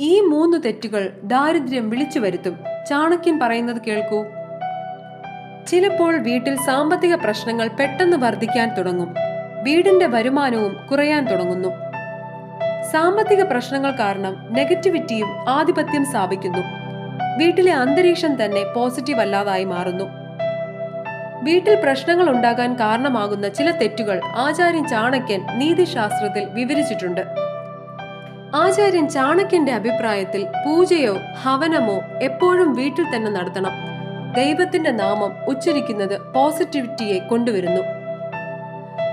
ഈ മൂന്ന് തെറ്റുകൾ ദാരിദ്ര്യം വിളിച്ചു വരുത്തും. ചാണക്യൻ പറയുന്നത് കേൾക്കൂ. ചിലപ്പോൾ വീട്ടിൽ സാമ്പത്തിക പ്രശ്നങ്ങൾ പെട്ടെന്ന് വർദ്ധിക്കാൻ തുടങ്ങും. വീടിന്റെ വരുമാനവും കുറയാൻ തുടങ്ങുന്നു. സാമ്പത്തിക പ്രശ്നങ്ങൾ കാരണം നെഗറ്റിവിറ്റിയും ആധിപത്യം സ്ഥാപിക്കുന്നു. വീട്ടിലെ അന്തരീക്ഷം തന്നെ പോസിറ്റീവ് അല്ലാതായി മാറുന്നു. വീട്ടിൽ പ്രശ്നങ്ങൾ ഉണ്ടാകാൻ കാരണമാകുന്ന ചില തെറ്റുകൾ ആചാര്യൻ ചാണക്യൻ നീതിശാസ്ത്രത്തിൽ വിവരിച്ചിട്ടുണ്ട്. ആചാര്യൻ ചാണക്യന്റെ അഭിപ്രായത്തിൽ പൂജയോ ഹവനമോ എപ്പോഴും വീട്ടിൽ തന്നെ നടത്തണം. ദൈവത്തിന്റെ നാമം ഉച്ചരിക്കുന്നത് പോസിറ്റിവിറ്റിയെ കൊണ്ടുവരുന്നു.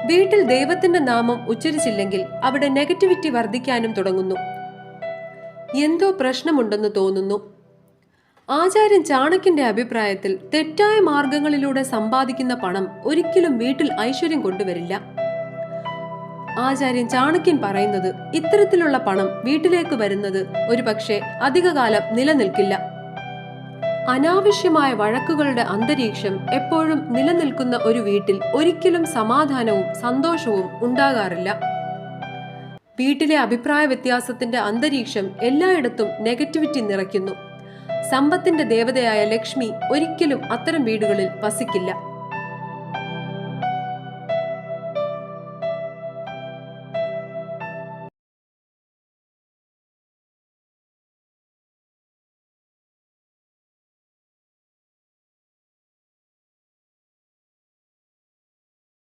വീട്ടിൽ ദൈവത്തിന്റെ നാമം ഉച്ചരിച്ചില്ലെങ്കിൽ അവിടെ നെഗറ്റിവിറ്റി വർദ്ധിക്കാനും തുടങ്ങുന്നു. എന്തോ പ്രശ്നമുണ്ടെന്ന് തോന്നുന്നു. ആചാര്യൻ ചാണക്യന്റെ അഭിപ്രായത്തിൽ തെറ്റായ മാർഗങ്ങളിലൂടെ സമ്പാദിക്കുന്ന പണം ഒരിക്കലും വീട്ടിൽ ഐശ്വര്യം കൊണ്ടുവരില്ല. ആചാര്യൻ ചാണക്യൻ പറയുന്നത് ഇത്തരത്തിലുള്ള പണം വീട്ടിലേക്ക് വരുന്നത് ഒരുപക്ഷെ അധികകാലം നിലനിൽക്കില്ല. അനാവശ്യമായ വഴക്കുകളുടെ അന്തരീക്ഷം എപ്പോഴും നിലനിൽക്കുന്ന ഒരു വീട്ടിൽ ഒരിക്കലും സമാധാനവും സന്തോഷവും ഉണ്ടാകാറില്ല. വീട്ടിലെ അഭിപ്രായ വ്യത്യാസത്തിന്റെ അന്തരീക്ഷം എല്ലായിടത്തും നെഗറ്റിവിറ്റി നിറയ്ക്കുന്നു. സമ്പത്തിന്റെ ദേവതയായ ലക്ഷ്മി ഒരിക്കലും അത്തരം വീടുകളിൽ വസിക്കില്ല.